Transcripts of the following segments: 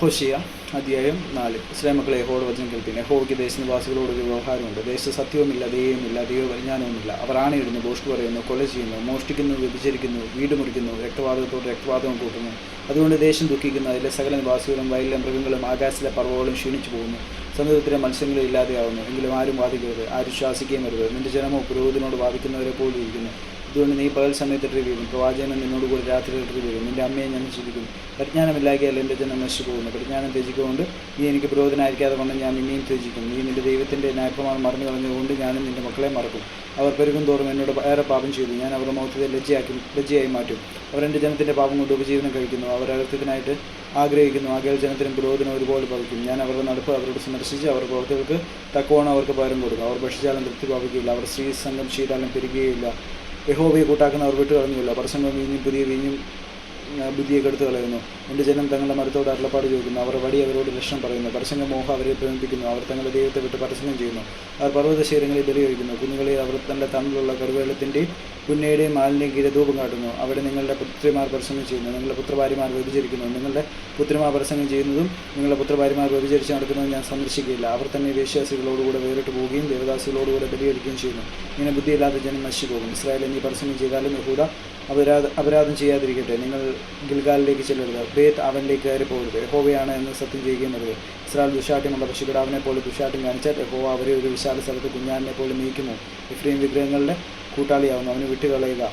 ഹോഷിയ അധ്യായം നാല്. ശ്രേമക്കളെ ഹോഡ് വചനം കേൾപ്പിൻ. യഹോയ്ക്ക് ദേശനിവാസികളോട് ഒരു വ്യവഹാരമുണ്ട്. ദേശ സത്യവുമില്ല ദൈവമില്ല ദൈവ പരിജ്ഞാനവുമില്ല അവർ ആണയിടുന്നു ബോഷ്ട് പറയുന്നു കൊല ചെയ്യുന്നു മോഷ്ടിക്കുന്നു വ്യഭിചരിക്കുന്നു വീട് മുറിക്കുന്നു രക്തവാദത്തോട് രക്തവാദവും കൂട്ടുന്നു. അതുകൊണ്ട് ദേശം ദുഃഖിക്കുന്നു. അതിലെ സകല നിവാസികളും വയലിലെ മൃഗങ്ങളും ആകാശത്തിലെ പർവങ്ങളും ക്ഷീണിച്ചു പോകുന്നു. സമുദ്രത്തിലെ മത്സ്യങ്ങളും ഇല്ലാതെയാവുന്നു. എങ്കിലും ആരും വാദിക്കരുത്. ആരും ശ്വാസിക്കുകയും വരുത് നിന്റെ ജനമോ പുരോഹിതനോട് വാദിക്കുന്നവരെ പോലും ഇരിക്കുന്നു. അതുകൊണ്ട് നീ പകൽ സമയത്ത് ഇട്ട് ചെയ്യും പ്രവാചകൻ നിന്നോട് കൂടി രാത്രി ഇട്ട് ചെയ്യും അമ്മയെ ഞാൻ ചിരിക്കും പരിജ്ഞാനമില്ലാക്കിയാൽ എന്റെ ജനം നശിച്ചു പോകുന്നു പരിജ്ഞാനം ത്യജിക്കൊണ്ട് നീ എനിക്ക് പുരോഹിതനായിരിക്കാതെ കൊണ്ട് ഞാൻ നിന്നെയും ത്യജിക്കും നീ നിന്റെ ദൈവത്തിന്റെ ന്യായപ്രമാണം മറന്നു കളഞ്ഞുകൊണ്ട് ഞാനും നിന്റെ മക്കളെ മറക്കും. അവർ പെരുകും തോറും എന്നോട് ഏറെ പാപം ചെയ്തു. ഞാൻ അവരുടെ മുഖത്തെ ലജ്ജയാക്കി ലജ്ജയായി മാറ്റും. അവർ എന്റെ ജനത്തിന്റെ പാപം കൊണ്ട് ഉപജീവനം കഴിക്കുന്നു. അവർ അകൃത്യത്തിനായിട്ട് ആഗ്രഹിക്കുന്നു. ആകെൽ ജനത്തിനും പുരോഹിതനും ഒരുപോലെ ഭവിക്കും. ഞാൻ അവരുടെ നടപ്പ് അവരോട് സന്ദർശിച്ച് അവരുടെ പ്രവൃത്തികൾക്ക് തക്കവണ്ണം അവർക്ക് പകരം കൊടുക്കും. അവർ ഭക്ഷിച്ചാലും തൃപ്തി പ്രാപിക്കുകയില്ല. അവർ സ്ത്രീ സംഘം ചെയ്താലും പെരുകുകയില്ല. യഹോവയെ കൂട്ടാക്കുന്നവർ വിട്ടുകളഞ്ഞില്ല പ്രസംഗം വീഞ്ഞും പുതിയ വീഞ്ഞും ആ, ബുദ്ധിയെ കെടുത്തു കളയുന്നു. എന്റെ ജനം തങ്ങളുടെ മരത്തോട് അരുളപ്പാട് ചോദിക്കുന്നു. അവർ വടി അവരോട് ലക്ഷണം പറയുന്നു. പരസംഗ മോഹം അവരെ പ്രേമിപ്പിക്കുന്നു. അവർ തങ്ങളുടെ ദൈവത്തെ വിട്ട് പരസ്യം ചെയ്യുന്നു. അവർ പർവത ശീലങ്ങളിൽ ബലിയൊഴിക്കുന്നു. കുഞ്ഞുങ്ങളെ അവർ തന്റെ തമ്മിലുള്ള കരുവേലത്തിന്റെയും പുന്നയുടെയും മാലിന്യം കീഴെ ധൂപം കാട്ടുന്നു. അവിടെ നിങ്ങളുടെ പുത്രിമാർ പ്രസംഗം ചെയ്യുന്നു. നിങ്ങളുടെ പുത്രഭാര്യമാർ വ്യഭിചരിക്കുന്നു. നിങ്ങളുടെ പുത്രിമാർ പ്രസംഗം ചെയ്യുന്നതും നിങ്ങളുടെ പുത്രഭാര്യമാർ വ്യഭിചരിച്ച് നടക്കുന്നതും ഞാൻ സന്ദർശിക്കുകയില്ല. അവർ തന്നെ വേശ്യാസികളോടുകൂടെ വേറിട്ട് പോവുകയും ദേവദാസികളോടുകൂടെ ബലിയടിക്കുകയും ചെയ്യുന്നു. ഇങ്ങനെ ബുദ്ധിയില്ലാത്ത ജനം നശിച്ചു പോകും ഇസ്രായേൽ എന്നീ പരസ്യം ചെയ്താലും യഹൂദ അപരാധ അപരാധം ചെയ്യാതിരിക്കട്ടെ. നിങ്ങൾ ഗിൽഗാലിലേക്ക് ചെല്ലരുത്. ബേത്ത് അവനിലേക്ക് കയറി പോകരുത്. യഹോവയാണ് എന്ന് സത്യം ചെയ്യുകയും വരുത് ഇസ്രായേൽ ദുശാഠ്യമുള്ള പശുക്കിടാവിനെ പോലെ ദുശാഠ്യം കാണിച്ചാൽ യഹോവ അവരെ ഒരു വിശാല സ്ഥലത്ത് കുഞ്ഞാലിനെ പോലെ നീക്കുന്നു. ഇഫ്രീം വിഗ്രഹങ്ങളുടെ കൂട്ടാളിയാവുന്നു. അവന് വിട്ടുകളയുക.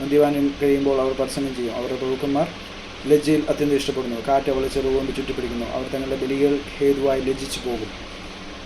മദ്യപാനം കഴിയുമ്പോൾ അവർ പ്രസംഗം ചെയ്യും. അവരുടെ പ്രഭുക്കന്മാർ ലജ്ജയിൽ അത്യന്തം ഇഷ്ടപ്പെടുന്നു. കാറ്റ് അവളെ ചെറുകൊണ്ട് ചുറ്റിപ്പിടിക്കുന്നു. അവർ തങ്ങളുടെ ബലികൾ ഹേതുവായി ലജ്ജിച്ചു പോകും.